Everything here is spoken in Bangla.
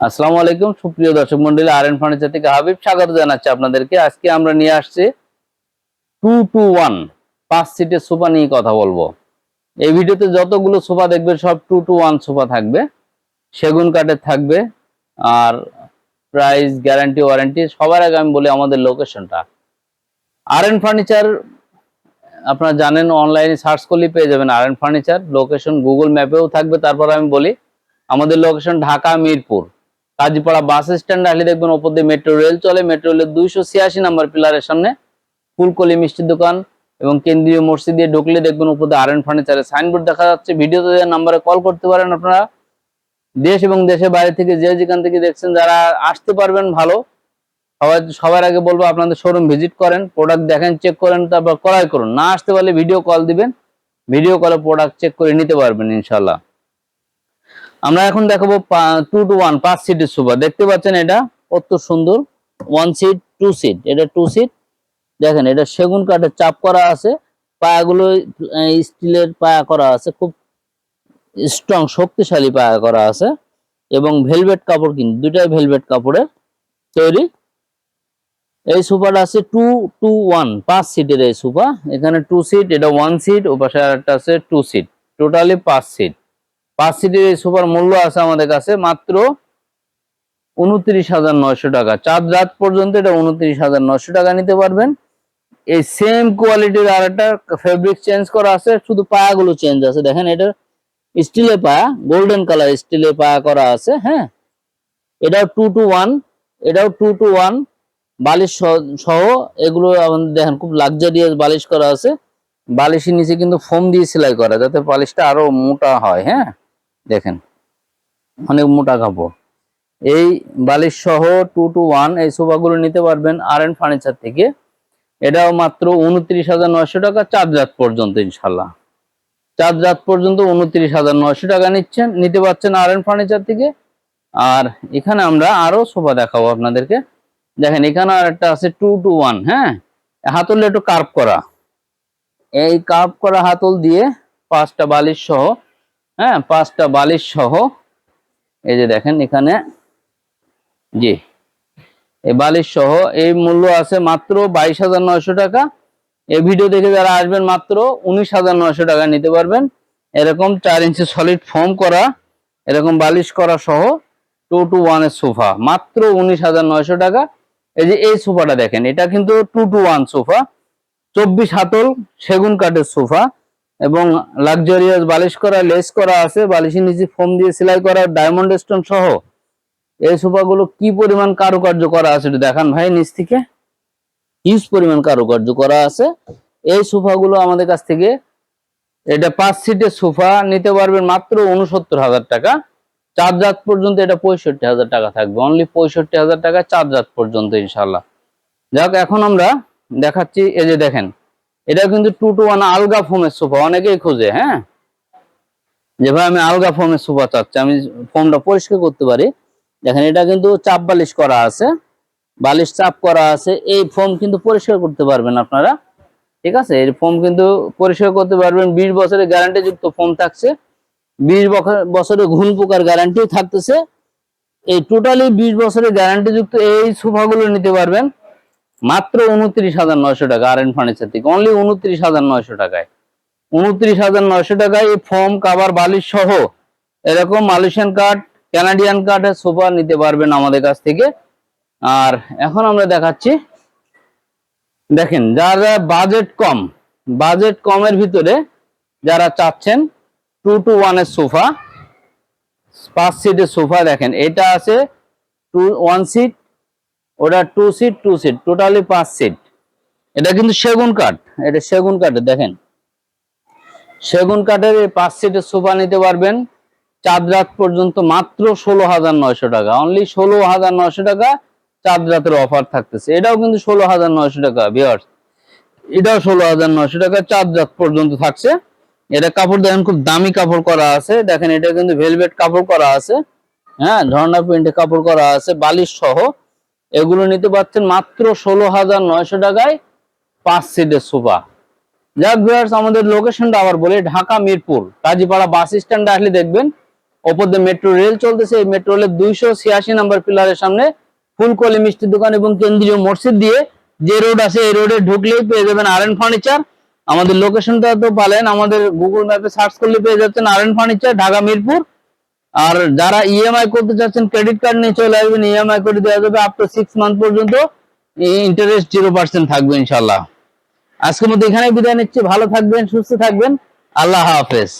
আসসালামু আলাইকুম, সুপ্রিয় দর্শক মন্ডলী আর এন ফার্নিচার থেকে হাবিব স্বাগত জানাচ্ছি আপনাদেরকে। আজকে আমরা নিয়ে আসছি টু টু ওয়ান পাঁচ সিটের সোফা নিয়ে কথা বলব। এই ভিডিওতে যতগুলো সোফা দেখবেন, সব টু টু ওয়ান সোফা থাকবে। সেগুন কাঠের থাকবে, আর প্রাইস গ্যারান্টি ওয়ারেন্টি সবার আগে আমি বলি আমাদের লোকেশনটা আর এন ফার্নিচার আপনারা জানেন অনলাইনে সার্চ করলে পেয়ে যাবেন R N furniture location Google ম্যাপেও থাকবে, তারপর আমি বলি আমাদের location Dhaka, Mirpur. Kazipara bus stand আসলে দেখবেন ওপর দিয়ে মেট্রো রেল চলে। মেট্রো রেলের দুইশো ছিয়াশি নাম্বার পিলারের সামনে ফুলকলি মিষ্টির দোকান এবং কেন্দ্রীয় মসজিদ দিয়ে ঢুকলে দেখবেন উপর দিয়ে আর এন ফার্নিচারের সাইনবোর্ড দেখা যাচ্ছে। ভিডিওতে নাম্বারে কল করতে পারেন আপনারা। দেশ এবং দেশের বাইরে থেকে যে যেখান থেকে দেখছেন যারা আসতে পারবেন ভালো, সবাই সবার আগে বলব আপনাদের শোরুম ভিজিট করেন প্রোডাক্ট দেখেন চেক করেন, তারপর ক্রয় করুন। না আসতে পারলে ভিডিও কল দিবেন। ভিডিও কলে প্রোডাক্ট চেক করে নিতে পারবেন ইনশাল্লাহ আমরা এখন দেখাবো টু টু ওয়ান পাঁচ সিটের সোফা দেখতে পাচ্ছেন এটা কত সুন্দর। ওয়ান সিট টু সিট এটা টু সিট দেখেন, এটা সেগুন কাঠের চাপ করা আছে। পায়াগুলো স্টিলের পায়া করা আছে। খুব স্ট্রং শক্তিশালী পায়া করা আছে। এবং ভেলভেট কাপড় কিন্তু দুটাই ভেলভেট কাপড়ের তৈরি। এই সোফাটা আছে টু টু ওয়ান পাঁচ সিটের এই সোফা এখানে টু সিট এটা ওয়ান সিট ও পাশে আরেকটা আছে টু সিট টোটালি পাঁচ সিট পাঁচ সিটের এই সোফার মূল্য আছে আমাদের কাছে মাত্র উনত্রিশ হাজার নয়শো টাকা। চার রাত পর্যন্ত এটা উনত্রিশ হাজার নয়শো টাকা নিতে পারবেন। এই সেম কোয়ালিটির আর একটা ফেব্রিক চেঞ্জ করা আছে, শুধু পায়াগুলো চেঞ্জ আছে। দেখেন এটা স্টিলের পায়া গোল্ডেন কালার স্টিলের পায়া করা আছে হ্যাঁ? এটাও টু টু ওয়ান এটাও টু টু ওয়ান বালিশ সহ এগুলো আমাদের দেখেন খুব লাক্সারিয়াস বালিশ করা আছে। বালিশের নিচে কিন্তু ফোম দিয়ে সেলাই করা, যাতে বালিশটা আরও মোটা হয় হ্যাঁ? দেখেন, অনেক মোটা কাপড়। এই বালিশ সহ টু টু ওয়ান এই সোফাগুলো নিতে পারবেন আর এন ফার্নিচার থেকে। এটাও মাত্র উনত্রিশ হাজার নয়শো টাকা চার রাত পর্যন্ত ইনশাল্লাহ চার রাত পর্যন্ত উনত্রিশ হাজার নয়শো টাকা নিচ্ছেন, নিতে পারছেন আর এন ফার্নিচার থেকে। আর এখানে আমরা আরও সোফা দেখাবো আপনাদেরকে। দেখেন, এখানে আর একটা আছে টু টু ওয়ান হ্যাঁ? হাতল একটু কার্ভ করা। এই কার্ভ করা হাতল দিয়ে পাঁচটা বালিশ সহ হ্যাঁ পাঁচটা বালিশ সহ। এই যে দেখেন এখানে। জি। এই বালিশ সহ, এই মূল্য আছে মাত্র বাইশ হাজার নয়শো টাকা। এই ভিডিও দেখে যারা আসবেন মাত্র উনিশ হাজার নয়শো টাকা নিতে পারবেন। এরকম চার ইঞ্চি সলিড ফোম করা, এরকম বালিশ করা সহ টু টু ওয়ানের সোফা। মাত্র উনিশ হাজার নয়শো টাকা। এই যে এই সোফাটা দেখেন, এটা কিন্তু টু টু ওয়ান সোফা। চব্বিশ হাতল সেগুন কাঠের সোফা। এবং লাক্সারিয়াস বালিশ করা লেস করা আছে। বালিশের নিচে ফোম দিয়ে সেলাই করা ডায়মন্ড স্টোন সহ। এই সোফাগুলো কি পরিমাণ কারুকার্য করা আছে একটু দেখান ভাই নিচ থেকে। হিউজ পরিমাণ কারুকার্য করা আছে। এই সোফাগুলো আমাদের কাছ থেকে, এটা পাঁচ সিটের সোফা, নিতে পারবেন মাত্র উনসত্তর হাজার টাকা। চার রাত পর্যন্ত এটা পঁয়ষট্টি হাজার টাকা থাকবে। অনলি পঁয়ষট্টি হাজার টাকা চার রাত পর্যন্ত ইনশাল্লাহ যাক, এখন আমরা দেখাচ্ছি, এই যে দেখেন এটা কিন্তু টু টু ওয়ান আলগা ফোমের সোফা অনেকেই খোঁজে হ্যাঁ? যে ভাই আমি আলগা ফোমের সোফা চাচ্ছি, আমি ফোমটা পরিষ্কার করতে পারি। দেখেন, এটা কিন্তু চাপ বালিশ করা আছে, বালিশ চাপ করা আছে, এই ফোম কিন্তু পরিষ্কার করতে পারবেন আপনারা, ঠিক আছে? এই ফোম কিন্তু পরিষ্কার করতে পারবেন, বিশ বছরের গ্যারান্টি যুক্ত ফোম থাকছে, বিশ বছরের ঘুন পোকার গ্যারান্টিও থাকতেছে, এই টোটালি বিশ বছরের গ্যারান্টি যুক্ত এই সোফাগুলো নিতে পারবেন। মাত্র উনত্রিশ হাজার নয়শো টাকা আর এন ফার্নিচার থেকে। অনলি উনত্রিশ হাজার নয়শো টাকায়। উনত্রিশ হাজার নয়শো টাকায় এই ফোম কাভার বালিশ সহ এরকম মালয়েশিয়ান কাঠ কানাডিয়ান কাঠের সোফা নিতে পারবেন আমাদের কাছ থেকে। আর এখন আমরা দেখাচ্ছি। দেখেন, যারা বাজেট কম বাজেট কমের ভিতরে যারা চাচ্ছেন টু টু ওয়ানের সোফা পাঁচ সিটের সোফা দেখেন, এটা আছে টু ওয়ান সিট ওটা two seat two seat totally পাঁচ সিট এটা কিন্তু সেগুন কাঠ, এটা সেগুন কাঠের দেখেন। সেগুন কাঠের এই পাঁচ সিটের সোফা নিতে পারবেন। চাঁদ রাত পর্যন্ত মাত্র ষোলো হাজার নয়শো টাকা। অনলি ষোলো হাজার নয়শো টাকা চাঁদ রাতের অফার থাকতেছে। এটাও কিন্তু ষোলো হাজার নয়শো টাকা বিয়ার্স এটাও ষোলো হাজার নয়শো টাকা চাঁদ রাত পর্যন্ত থাকছে। এটা কাপড় দেখেন, খুব দামি কাপড় করা আছে। দেখেন, এটা কিন্তু ভেলভেট কাপড় করা আছে। হ্যাঁ ঝর্ণা প্রিন্টে কাপড় করা আছে, বালিশ সহ। এগুলো নিতে পারছেন মাত্র ষোলো হাজার নয়শো টাকায় পাঁচ সিটের সোফা। যাক ভিউয়ার্স আমাদের লোকেশনটা আবার বলি, ঢাকা মিরপুর, কাজীপাড়া বাস স্ট্যান্ডে আসলে দেখবেন, ওপর দিয়ে মেট্রো রেল চলতেছে, এই মেট্রো রেলের দুইশো ছিয়াশি নাম্বার পিলারের সামনে ফুলকলি মিষ্টির দোকান এবং কেন্দ্রীয় মসজিদ দিয়ে যে রোড আছে, এই রোডে ঢুকলেই পেয়ে যাবেন আর এন ফার্নিচার আমাদের লোকেশনটা তো পালেন, আমাদের গুগল ম্যাপে সার্চ করলে পেয়ে যাচ্ছেন R N furniture Dhaka Mirpur. আর যারা ইএমআই করতে চাচ্ছেন ক্রেডিট কার্ড নিয়ে চলে আসবেন ইএমআই করে দেওয়া যাবে আপ টু সিক্স মান্থ পর্যন্ত। ইন্টারেস্ট জিরো পার্সেন্ট থাকবে ইনশাল্লাহ আজকের মধ্যে এখানে বিদায় নিচ্ছি। ভালো থাকবেন, সুস্থ থাকবেন। আল্লাহ হাফেজ।